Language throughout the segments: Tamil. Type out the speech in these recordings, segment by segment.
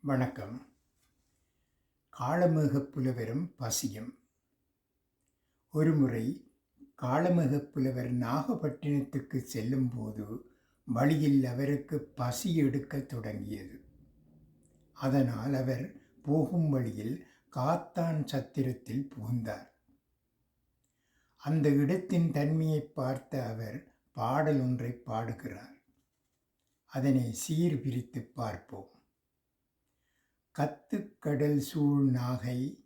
வணக்கம். காளமேக புலவரும் பசியும். ஒருமுறை காளமேக புலவர் நாகப்பட்டினத்துக்கு செல்லும்போது வழியில் அவருக்கு பசி எடுக்கத் தொடங்கியது. அதனால் அவர் போகும் வழியில் காத்தான் சத்திரத்தில் புகுந்தார். அந்த இடத்தின் தன்மையை பார்த்த அவர் பாடல் ஒன்றை பாடுகிறார். அதனை சீர் பிரித்து பார்ப்போம். கத்துக்கடல் சூழ் நாகை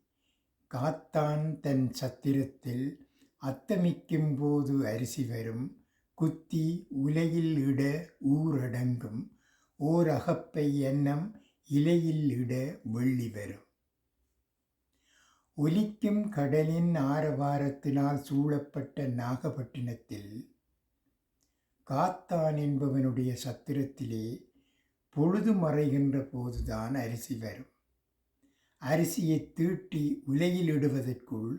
காத்தான் தன் சத்திரத்தில் அத்தமிக்கும் போது அரிசி வரும். குத்தி உலையில் இட ஊரடங்கும் ஓர் அகப்பை எண்ணம் இலையில் இட வெள்ளி வரும். ஒலிக்கும் கடலின் ஆரவாரத்தினால் சூழப்பட்ட நாகப்பட்டினத்தில் காத்தான் என்பவனுடைய சத்திரத்திலே பொழுது மறைகின்ற போதுதான் அரிசி வரும். அரிசியை தீட்டி உலையில் இடுவதற்குள்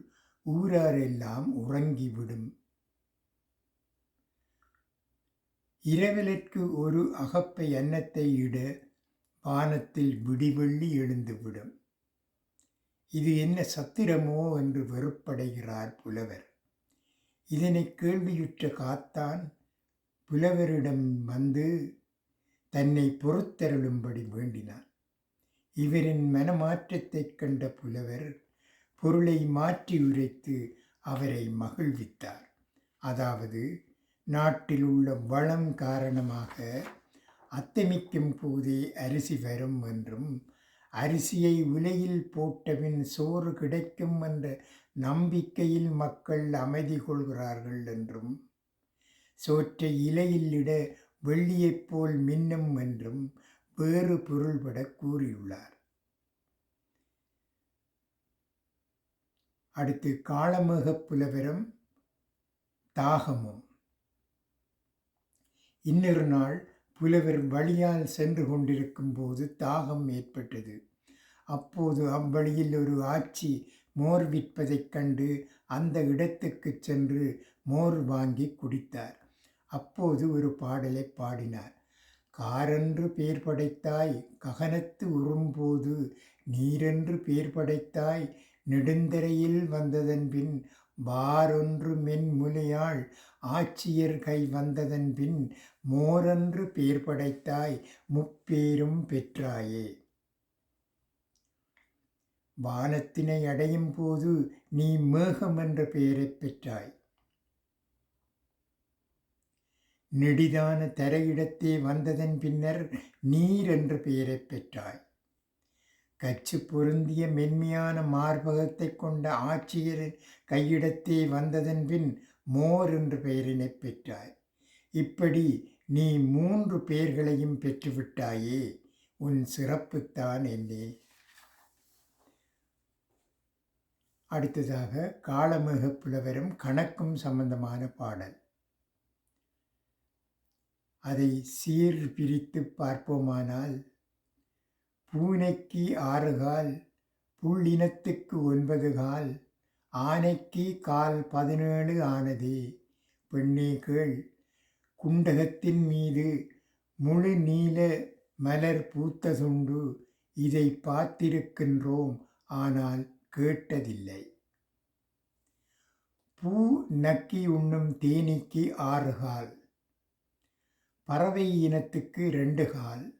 ஊராரெல்லாம் உறங்கிவிடும். இரவிலற்கு ஒரு அகப்பை அன்னத்தை இட வானத்தில் விடிவெள்ளி எழுந்துவிடும். இது என்ன சத்திரமோ என்று வெறுப்படைகிறார் புலவர். இதனை கேள்வியுற்ற காத்தான் புலவரிடம் வந்து தன்னை பொறுத்தருளும்படி வேண்டினார் இவரின் மனமாற்றத்தைக் கண்ட புலவர் பொருளை மாற்றி உரைத்து அவரை மகிழ்வித்தார். அதாவது நாட்டில் உள்ள வளம் காரணமாக அத்தமிக்கும் போதே அரிசி வரும் என்றும் அரிசியை உலையில் போட்டபின் சோறு கிடைக்கும் என்ற நம்பிக்கையில் மக்கள் அமைதி கொள்கிறார்கள் என்றும் சோற்றை இலையில் இட வெள்ளியைப் போல் மின்னும் என்றும் வேறு பொருள்பட கூறியுள்ளார். அடுத்து காலமேக புலவரும் தாகமும். இன்னொரு நாள் புலவர் வழியால் சென்று கொண்டிருக்கும் போது தாகம் ஏற்பட்டது. அப்போது அவ்வழியில் ஒரு ஆட்சி மோர் விற்பதைக் கண்டு அந்த இடத்துக்கு சென்று மோர் வாங்கி குடித்தார். அப்போது ஒரு பாடலை பாடினார். காரென்று பேர் படைத்தாய் ககனத்து உறும்போது நீரென்று பேர் படைத்தாய் நெடுந்தரையில் வந்ததன் பின் வாரொன்று மென்முலையாள் ஆட்சியர் கை வந்ததன் பின் மோரென்று பேர் படைத்தாய் முப்பேரும் பெற்றாயே. வானத்தினை அடையும் போது நீ மேகம் என்ற பெயரைப் பெற்றாய். நெடிதான தரையிடத்தே வந்ததன் பின்னர் நீர் என்ற பெயரைப் பெற்றாய். கச்சு பொருந்திய மென்மையான மார்பகத்தை கொண்ட ஆட்சியர் கையிடத்தே வந்ததன் பின் மோர் என்ற பெயரினை பெற்றாய். இப்படி நீ மூன்று பெயர்களையும் பெற்றுவிட்டாயே உன் சிறப்புத்தான் என்னே. அடுத்ததாக காலமிக புலவரும் கணக்கும் சம்பந்தமான பாடல். அதை சீர் பிரித்து பார்ப்போமானால் பூனைக்கு ஆறு கால் புள்ளினத்துக்கு ஒன்பது கால் ஆனைக்கு கால் பதினேழு ஆனதே. பெண்ணே கேள் குண்டகத்தின் மீது முழு நீல மலர் பூத்ததுண்டு இதை பார்த்திருக்கின்றோம் ஆனால் கேட்டதில்லை. பூ நக்கி உண்ணும் தேனீக்கு ஆறு கால். பறவை இனத்துக்கு ரெண்டு கால்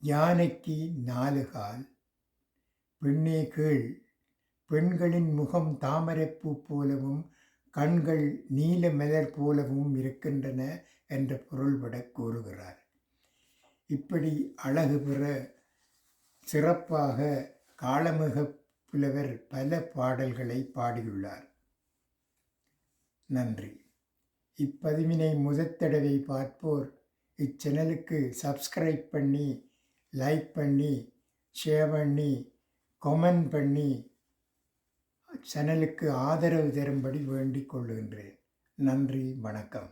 யானைக்கு நாலு கால். பெண்ணே கேள் பெண்களின் முகம் தாமரைப்பூ போலவும் கண்கள் நீல மலர் போலவும் இருக்கின்றன என்ற பொருள்பட கூறுகிறார். இப்படி அழகு பெற சிறப்பாக காலமிக புலவர் பல பாடல்களை பாடியுள்ளார். நன்றி. இப்பதிவினை முதத்தடவை பார்ப்போர். இச்சேனலுக்கு சப்ஸ்கிரைப் பண்ணி லைக் பண்ணி ஷேர் பண்ணி கமெண்ட் பண்ணி சேனலுக்கு ஆதரவு தரும்படி வேண்டிக் கொள்கின்றேன். நன்றி வணக்கம்.